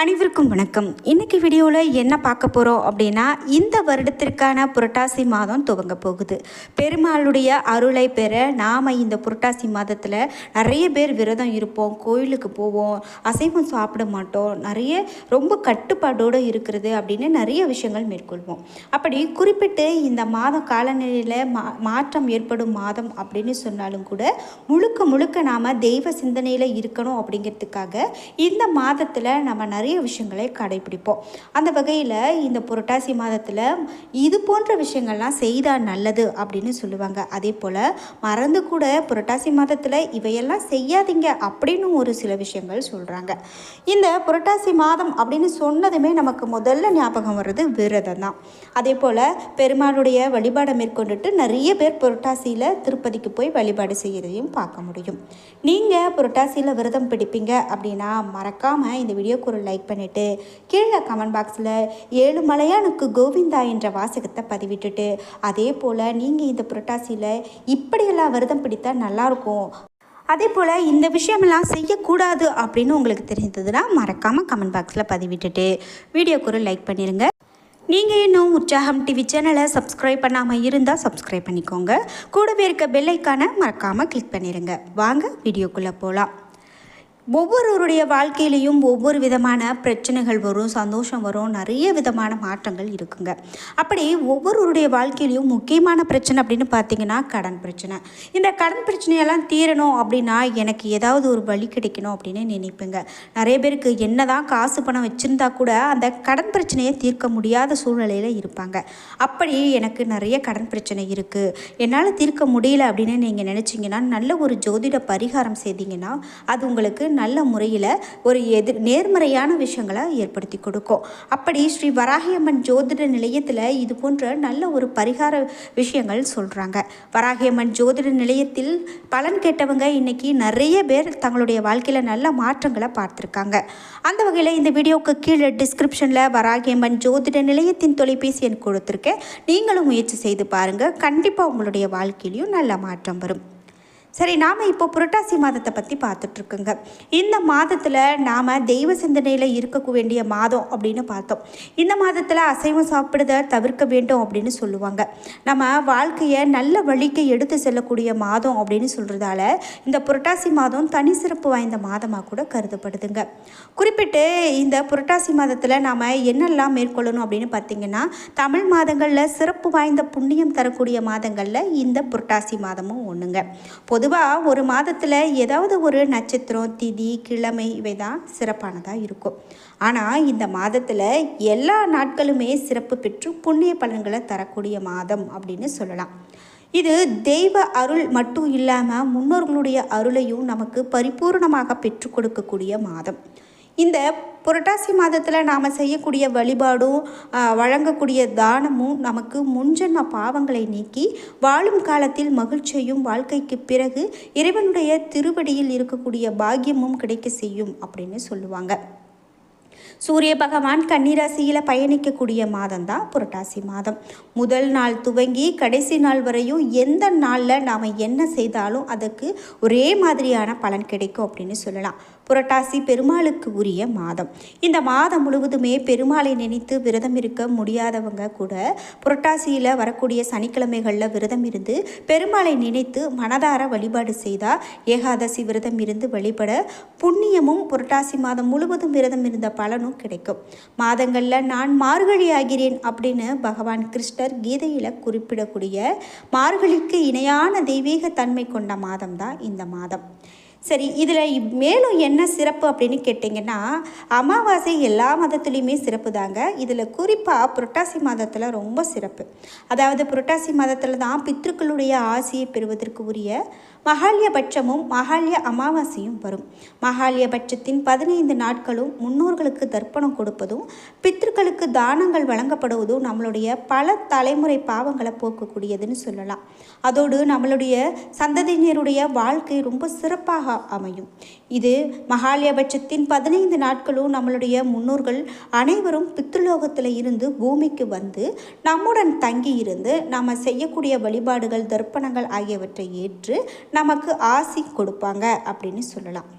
அனைவருக்கும் வணக்கம். இன்னைக்கு வீடியோவில் என்ன பார்க்க போகிறோம் அப்படின்னா இந்த வருடத்திற்கான புரட்டாசி மாதம் துவங்க போகுது. பெருமாளுடைய அருளை பெற நாம் இந்த புரட்டாசி மாதத்தில் நிறைய பேர் விரதம் இருப்போம் கோயிலுக்கு போவோம் அசைவம் சாப்பிட மாட்டோம் நிறைய ரொம்ப கட்டுப்பாடோடு இருக்கிறது அப்படின்னு நிறைய விஷயங்கள் மேற்கொள்வோம். அப்படி குறிப்பிட்டு இந்த மாதம் காலநிலையில் மா மாற்றம் ஏற்படும் மாதம் அப்படின்னு சொன்னாலும் கூட முழுக்க முழுக்க நாம் தெய்வ சிந்தனையில் இருக்கணும் அப்படிங்கிறதுக்காக இந்த மாதத்தில் நம்ம நிறைய விஷயங்களை கடைபிடிப்போம். அந்த வகையில் இந்த புரட்டாசி மாதத்தில் இது போன்ற விஷயங்கள்லாம் செய்தால் நல்லது அப்படின்னு சொல்லுவாங்க. அதே போல் மறந்து கூட புரட்டாசி மாதத்தில் இவையெல்லாம் செய்யாதீங்க அப்படின்னு ஒரு சில விஷயங்கள் சொல்கிறாங்க இந்த புரட்டாசி மாதம் அப்படின்னு சொன்னதுமே நமக்கு முதல்ல ஞாபகம் வர்றது விரதம் தான் அதே போல் பெருமாளுடைய வழிபாடை மேற்கொண்டுட்டு நிறைய பேர் புரட்டாசியில் திருப்பதிக்கு போய் வழிபாடு செய்கிறதையும் பார்க்க முடியும். நீங்கள் புரட்டாசியில் விரதம் பிடிப்பீங்க அப்படின்னா மறக்காமல் இந்த வீடியோக்கு லைக் பண்ணிவிட்டு கீழே கமெண்ட் பாக்ஸில் ஏழு மலையானுக்கு கோவிந்தா என்ற வாசகத்தை பதிவிட்டுட்டு அதே போல் நீங்கள் இந்த புரட்டாசியில் இப்படியெல்லாம் விரதம் பிடித்தா நல்லாயிருக்கும். அதே போல் இந்த விஷயமெல்லாம் செய்யக்கூடாது அப்படின்னு உங்களுக்கு தெரிந்ததுன்னா மறக்காமல் கமெண்ட் பாக்ஸில் பதிவிட்டுட்டு வீடியோக்கு ஒரு லைக் பண்ணிடுங்க நீங்கள் இன்னும் உற்சாகம் டிவி சேனலை சப்ஸ்கிரைப் பண்ணாமல் இருந்தால் சப்ஸ்கிரைப் பண்ணிக்கோங்க. கூடவே இருக்க பெல்லைக்கான மறக்காமல் கிளிக் பண்ணிடுங்க வாங்க வீடியோக்குள்ளே போகலாம் ஒவ்வொருவருடைய வாழ்க்கையிலையும் ஒவ்வொரு விதமான பிரச்சனைகள் வரும் சந்தோஷம் வரும் நிறைய விதமான மாற்றங்கள் இருக்குங்க. அப்படி ஒவ்வொருவருடைய வாழ்க்கையிலையும் முக்கியமான பிரச்சனை அப்படின்னு பார்த்தீங்கன்னா கடன் பிரச்சனை. இந்த கடன் பிரச்சனையெல்லாம் தீரணும் அப்படின்னா எனக்கு ஏதாவது ஒரு வழி கிடைக்கணும் அப்படின்னு நினைப்பேங்க. நிறைய பேருக்கு என்ன தான் காசு பணம் வச்சுருந்தா கூட அந்த கடன் பிரச்சனையை தீர்க்க முடியாத சூழ்நிலையில் இருப்பாங்க. அப்படி எனக்கு நிறைய கடன் பிரச்சனை இருக்குது என்னால் தீர்க்க முடியல அப்படின்னு நீங்கள் நினச்சிங்கன்னா நல்ல ஒரு ஜோதிட பரிகாரம் செய்தீங்கன்னா அது உங்களுக்கு நல்ல முறையில் ஒரு எதிர் நேர்மறையான விஷயங்களை ஏற்படுத்தி கொடுக்கும். அப்படி ஸ்ரீ வராகியம்மன் ஜோதிட நிலையத்தில் இது போன்ற நல்ல ஒரு பரிகார விஷயங்கள் சொல்கிறாங்க வராகியம்மன் ஜோதிட நிலையத்தில் பலன் கேட்டவங்க இன்னைக்கு நிறைய பேர் தங்களுடைய வாழ்க்கையில் நல்ல மாற்றங்களை பார்த்துருக்காங்க. அந்த வகையில் இந்த வீடியோவுக்கு கீழே டிஸ்கிரிப்ஷனில் வராகியம்மன் ஜோதிட நிலையத்தின் தொலைபேசி எண் கொடுத்துருக்கேன். நீங்களும் முயற்சி செய்து பாருங்கள் கண்டிப்பாக உங்களுடைய வாழ்க்கையிலையும் நல்ல மாற்றம் வரும். சரி நாம் இப்போ புரட்டாசி மாதத்தை பற்றி பார்த்துட்ருக்குங்க. இந்த மாதத்தில் நாம் தெய்வ சிந்தனையில் இருக்க வேண்டிய மாதம் அப்படின்னு பார்த்தோம். இந்த மாதத்தில் அசைவம் சாப்பிடுறத தவிர்க்க வேண்டும் அப்படின்னு சொல்லுவாங்க. நம்ம வாழ்க்கையை நல்ல வழிக்கு எடுத்து செல்லக்கூடிய மாதம் அப்படின்னு சொல்கிறதால இந்த புரட்டாசி மாதம் தனி சிறப்பு வாய்ந்த மாதமாக கூட கருதப்படுதுங்க. குறிப்பிட்டு இந்த புரட்டாசி மாதத்தில் நாம் என்னெல்லாம் மேற்கொள்ளணும் அப்படின்னு பார்த்தீங்கன்னா தமிழ் மாதங்களில் சிறப்பு வாய்ந்த புண்ணியம் தரக்கூடிய மாதங்களில் இந்த புரட்டாசி மாதமும் ஒன்றுங்க பொதுவாக ஒரு மாதத்தில் ஏதாவது ஒரு நட்சத்திரம் திதி கிழமை இவை தான் சிறப்பானதாக இருக்கும். ஆனால் இந்த மாதத்தில் எல்லா நாட்களுமே சிறப்பு பெற்று புண்ணிய பலன்களை தரக்கூடிய மாதம் அப்படின்னு சொல்லலாம். இது தெய்வ அருள் மட்டும் இல்லாமல் முன்னோர்களுடைய அருளையும் நமக்கு பரிபூர்ணமாக பெற்றுக் கொடுக்கக்கூடிய மாதம். இந்த புரட்டாசி மாதத்தில் நாம் செய்யக்கூடிய வழிபாடும் வழங்கக்கூடிய தானமும் நமக்கு முன்ஜென்ம பாவங்களை நீக்கி வாழும் காலத்தில் மகிழ்ச்சியும் வாழ்க்கைக்கு பிறகு இறைவனுடைய திருவடியில் இருக்கக்கூடிய பாக்கியமும் கிடைக்க செய்யும் அப்படின்னு சொல்லுவாங்க. சூரிய பகவான் கன்னிராசியில் பயணிக்கக்கூடிய மாதம் தான் புரட்டாசி மாதம். முதல் நாள் துவங்கி கடைசி நாள் வரையும் எந்த நாளில் நாம் என்ன செய்தாலும் அதுக்கு ஒரே மாதிரியான பலன் கிடைக்கும் அப்படின்னு சொல்லலாம். புரட்டாசி பெருமாளுக்கு உரிய மாதம். இந்த மாதம் முழுவதுமே பெருமாளை நினைத்து விரதம் இருக்க முடியாதவங்க கூட புரட்டாசியில் வரக்கூடிய சனிக்கிழமைகளில் விரதம் இருந்து பெருமாளை நினைத்து மனதார வழிபாடு செய்தால் ஏகாதசி விரதம் இருந்து வழிபட புண்ணியமும் புரட்டாசி மாதம் முழுவதும் விரதம் இருந்த பலனும் கிடைக்கும். மாதங்களில் நான் மார்கழி ஆகிறேன் அப்படின்னு பகவான் கிருஷ்ணர் கீதையில் குறிப்பிடக்கூடிய மார்கழிக்கு இணையான தெய்வீக தன்மை கொண்ட மாதம் தான் இந்த மாதம். சரி இதில் மேலும் என்ன சிறப்பு அப்படின்னு கேட்டிங்கன்னா அமாவாசை எல்லா மதத்துலேயுமே சிறப்பு தாங்க இதில் குறிப்பாக புரட்டாசி மாதத்தில் ரொம்ப சிறப்பு. அதாவது புரட்டாசி மாதத்தில் தான் பித்ருக்களுடைய ஆசையை பெறுவதற்கு உரிய மகாலியபட்சமும் மகாலிய அமாவாசையும் வரும். மகாலியபட்சத்தின் பதினைந்து நாட்களும் முன்னோர்களுக்கு தர்ப்பணம் கொடுப்பதும் பித்ருக்களுக்கு தானங்கள் வழங்கப்படுவதும் நம்மளுடைய பல தலைமுறை பாவங்களை போக்கக்கூடியதுன்னு சொல்லலாம். அதோடு நம்மளுடைய சந்ததியினருடைய வாழ்க்கை ரொம்ப சிறப்பாக அமையும். இது மகாலியபட்சத்தின் பதினைந்து நாட்களும் நம்மளுடைய முன்னோர்கள் அனைவரும் பித்ருலோகத்தில் இருந்து பூமிக்கு வந்து நம்முடன் தங்கி இருந்து நாம் செய்யக்கூடிய வழிபாடுகள் தர்ப்பணங்கள் ஆகியவற்றை ஏற்று நமக்கு ஆசி கொடுப்பாங்க அப்படின்னு சொல்லலாம்.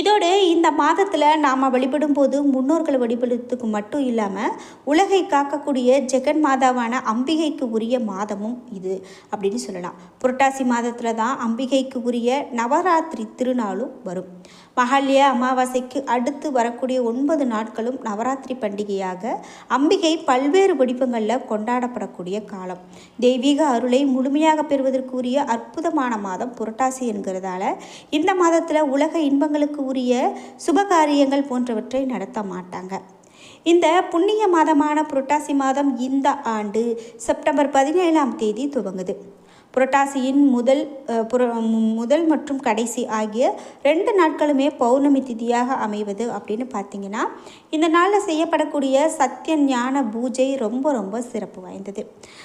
இதோடு இந்த மாதத்தில் நாம் வழிபடும் போது முன்னோர்களை வழிபடுறதுக்கு மட்டும் இல்லாமல் உலகை காக்கக்கூடிய ஜெகன் மாதாவான அம்பிகைக்கு உரிய மாதமும் இது அப்படின்னு சொல்லலாம். புரட்டாசி மாதத்தில் தான் அம்பிகைக்கு உரிய நவராத்திரி திருநாளும் வரும். மகாலய அமாவாசைக்கு அடுத்து வரக்கூடிய ஒன்பது நாட்களும் நவராத்திரி பண்டிகையாக அம்பிகை பல்வேறு வடிவங்களில் கொண்டாடப்படக்கூடிய காலம். தெய்வீக அருளை முழுமையாக பெறுவதற்குரிய அற்புதமான மாதம் புரட்டாசி என்கிறதால இந்த மாதத்தில் உலக இன்பங்களுக்கு உரிய சுபகாரியங்கள் போன்றவற்றை நடத்த மாட்டாங்க. இந்த புண்ணிய மாதமான புரட்டாசி மாதம் இந்த ஆண்டு செப்டம்பர் பதினேழாம் தேதி துவங்குது. புரட்டாசியின் முதல் மு- முதல் மற்றும் கடைசி ஆகிய ரெண்டு நாட்களுமே பௌர்ணமி திதியாக அமைவது அப்படின்னு பார்த்தீங்கன்னா இந்த நாளில் செய்யப்படக்கூடிய சத்திய ஞான பூஜை ரொம்ப ரொம்ப சிறப்பு வாய்ந்தது.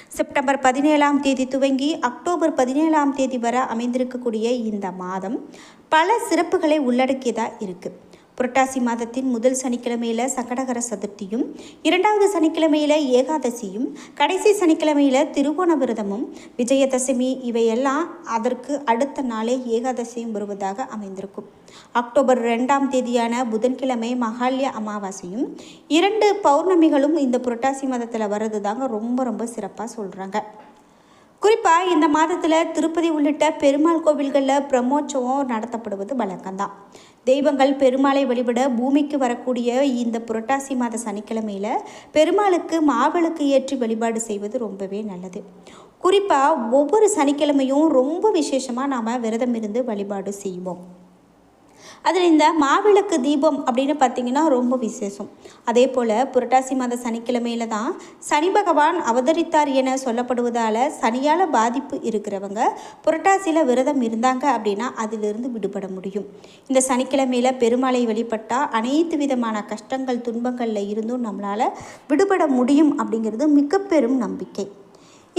செப்டம்பர் பதினேழாம் தேதி துவங்கி அக்டோபர் பதினேழாம் தேதி வரை அமைந்திருக்கக்கூடிய இந்த மாதம் பல சிறப்புகளை உள்ளடக்கியதாக இருக்குது புரட்டாசி மாதத்தின் முதல் சனிக்கிழமையில் சங்கடகர சதுர்த்தியும் இரண்டாவது சனிக்கிழமையில் ஏகாதசியும் கடைசி சனிக்கிழமையில் திருவோண விரதமும் விஜயதசமி இவையெல்லாம் அதற்கு அடுத்த நாளே ஏகாதசியும் வருவதாக அமைந்திருக்கும். அக்டோபர் ரெண்டாம் தேதியான புதன்கிழமை மகாலய அமாவாசையும் இரண்டு பௌர்ணமிகளும் இந்த புரட்டாசி மாதத்தில் வர்றது தாங்க ரொம்ப ரொம்ப சிறப்பாக சொல்கிறாங்க குறிப்பாக இந்த மாதத்தில் திருப்பதி உள்ளிட்ட பெருமாள் கோவில்களில் பிரம்மோற்சவம் நடத்தப்படுவது வழக்கம்தான். தெய்வங்கள் பெருமாளை வழிபட பூமிக்கு வரக்கூடிய இந்த புரட்டாசி மாத சனிக்கிழமையில் பெருமாளுக்கு மாவிளக்கு ஏற்றி வழிபாடு செய்வது ரொம்பவே நல்லது. குறிப்பாக ஒவ்வொரு சனிக்கிழமையும் ரொம்ப விசேஷமாக நாம் விரதம் இருந்து வழிபாடு செய்வோம். அதில் இந்த மாவிளக்கு தீபம் அப்படின்னு பார்த்தீங்கன்னா ரொம்ப விசேஷம். அதே போல் புரட்டாசி மாத சனிக்கிழமையில தான் சனி பகவான் அவதரித்தார் என சொல்லப்படுவதால் சனியால் பாதிப்பு இருக்கிறவங்க புரட்டாசியில் விரதம் இருந்தாங்க அப்படின்னா அதிலிருந்து விடுபட முடியும். இந்த சனிக்கிழமையில் பெருமாளை வழிபட்டால் அனைத்து விதமான கஷ்டங்கள் துன்பங்களில் இருந்தும் நம்மளால் விடுபட முடியும் அப்படிங்கிறது மிக பெரும் நம்பிக்கை.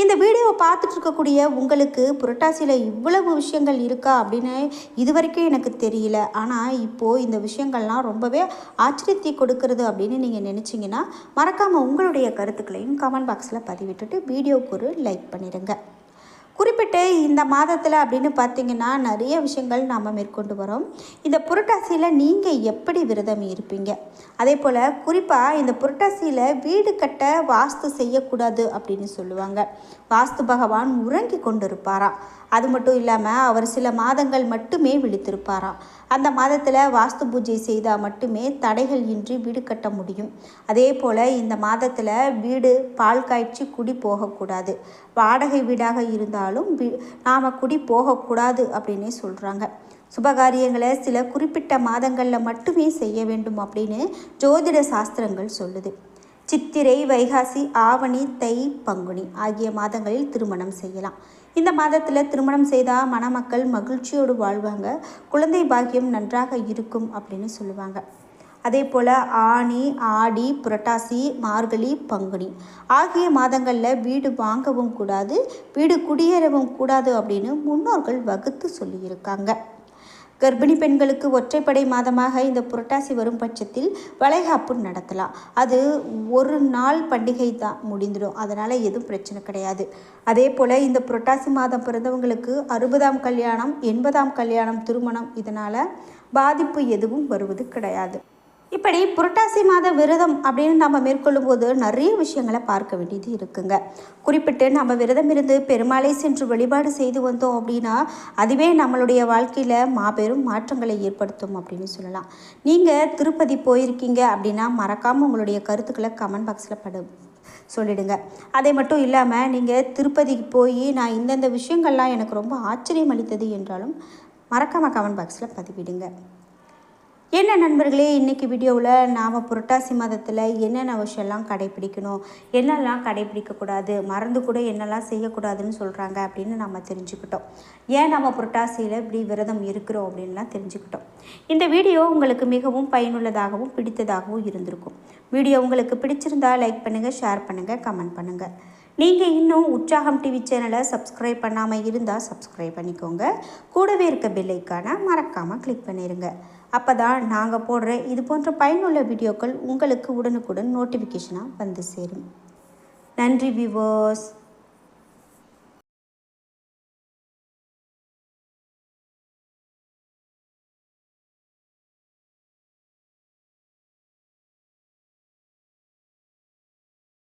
இந்த வீடியோவை பார்த்துட்டு இருக்கக்கூடிய உங்களுக்கு புரட்டாசியில் இவ்வளவு விஷயங்கள் இருக்கா அப்படின்னு இது வரைக்கும் எனக்கு தெரியல. ஆனால் இப்போது இந்த விஷயங்கள்லாம் ரொம்பவே ஆச்சரியத்தை கொடுக்கறது அப்படின்னு நீங்கள் நினச்சிங்கன்னா மறக்காமல் உங்களுடைய கருத்துக்களையும் கமெண்ட் பாக்ஸில் பதிவிட்டுட்டு வீடியோவுக்கு ஒரு லைக் பண்ணிடுங்க குறிப்பிட்டு இந்த மாதத்தில் அப்படின்னு பார்த்தீங்கன்னா நிறைய விஷயங்கள் நாம் மேற்கொண்டு வரோம். இந்த புரட்டாசியில் நீங்கள் எப்படி விரதம் இருப்பீங்க? அதே போல் குறிப்பாக இந்த புரட்டாசியில் வீடு கட்ட வாஸ்து செய்யக்கூடாது அப்படின்னு சொல்லுவாங்க. வாஸ்து பகவான் உறங்கி கொண்டிருப்பாராம் அது மட்டும் இல்லாமல் அவர் சில மாதங்கள் மட்டுமே விழித்திருப்பாராம் அந்த மாதத்தில் வாஸ்து பூஜை செய்தால் மட்டுமே தடைகள் இன்றி வீடு கட்ட முடியும். அதே போல் இந்த மாதத்தில் வீடு பால் காய்ச்சி குடி போகக்கூடாது வாடகை வீடாக இருந்தாலும் வீ நாம் குடி போகக்கூடாது அப்படின்னே சொல்கிறாங்க சுபகாரியங்களை சில குறிப்பிட்ட மாதங்களில் மட்டுமே செய்ய வேண்டும் அப்படின்னு ஜோதிட சாஸ்திரங்கள் சொல்லுது. சித்திரை வைகாசி ஆவணி தை பங்குனி ஆகிய மாதங்களில் திருமணம் செய்யலாம். இந்த மாதத்தில் திருமணம் செய்தால் மணமக்கள் மகிழ்ச்சியோடு வாழ்வாங்க. குழந்தை பாக்கியம் நன்றாக இருக்கும் அப்படின்னு சொல்லுவாங்க. அதே போல் ஆனி ஆடி புரட்டாசி மார்கழி பங்குனி ஆகிய மாதங்களில் வீடு வாங்கவும் கூடாது வீடு குடியேறவும் கூடாது அப்படின்னு முன்னோர்கள் வகுத்து சொல்லியிருக்காங்க. கர்ப்பிணி பெண்களுக்கு ஒற்றைப்படை மாதமாக இந்த புரட்டாசி வரும் பட்சத்தில் வளைகாப்பு நடத்தலாம். அது ஒரு நாள் பண்டிகை தான் முடிந்துடும். அதனால் எதுவும் பிரச்சனை கிடையாது. அதே போல் இந்த புரட்டாசி மாதம் பிறந்தவங்களுக்கு அறுபதாம் கல்யாணம் எண்பதாம் கல்யாணம் திருமணம் இதனால் பாதிப்பு எதுவும் வருவது கிடையாது. இப்படி புரட்டாசி மாத விரதம் அப்படின்னு நம்ம மேற்கொள்ளும் போது நிறைய விஷயங்களை பார்க்க வேண்டியது இருக்குங்க. குறிப்பிட்டு நம்ம விரதம் இருந்து பெருமாளை சென்று வழிபாடு செய்து வந்தோம் அப்படின்னா அதுவே நம்மளுடைய வாழ்க்கையில் மாபெரும் மாற்றங்களை ஏற்படுத்தும் அப்படின்னு சொல்லலாம். நீங்கள் திருப்பதி போயிருக்கீங்க அப்படின்னா மறக்காமல் உங்களுடைய கருத்துக்களை கமெண்ட் பாக்ஸில் படு சொல்லிடுங்க. அதை மட்டும் இல்லாமல் நீங்கள் திருப்பதிக்கு போய் நான் இந்தந்த விஷயங்கள்லாம் எனக்கு ரொம்ப ஆச்சரியம் அளித்தது என்றாலும் மறக்காமல் கமெண்ட் பாக்ஸில் பதிவிடுங்க. என்ன நண்பர்களே இன்றைக்கி வீடியோவில் நாம் புரட்டாசி மாதத்தில் என்னென்ன விஷயம்லாம் கடைப்பிடிக்கணும் என்னெல்லாம் கடைப்பிடிக்கக்கூடாது மறந்து கூட என்னெல்லாம் செய்யக்கூடாதுன்னு சொல்கிறாங்க அப்படின்னு நம்ம தெரிஞ்சுக்கிட்டோம். ஏன் நம்ம புரட்டாசியில் இப்படி விரதம் இருக்கிறோம் அப்படின்லாம் தெரிஞ்சுக்கிட்டோம். இந்த வீடியோ உங்களுக்கு மிகவும் பயனுள்ளதாகவும் பிடித்ததாகவும் இருந்திருக்கும். வீடியோ உங்களுக்கு பிடிச்சிருந்தா லைக் பண்ணுங்கள் ஷேர் பண்ணுங்கள் கமெண்ட் பண்ணுங்கள் நீங்கள் இன்னும் உற்சாகம் டிவி சேனலை சப்ஸ்கிரைப் பண்ணாமல் இருந்தால் சப்ஸ்கிரைப் பண்ணிக்கோங்க. கூடவே இருக்க பெல்லைக்கான மறக்காமல் கிளிக் பண்ணிடுங்க அப்போ தான் நாங்கள் போடுற இது போன்ற பயனுள்ள வீடியோக்கள் உங்களுக்கு உடனுக்குடன் நோட்டிஃபிகேஷனாக வந்து சேரும். நன்றி விவோஸ்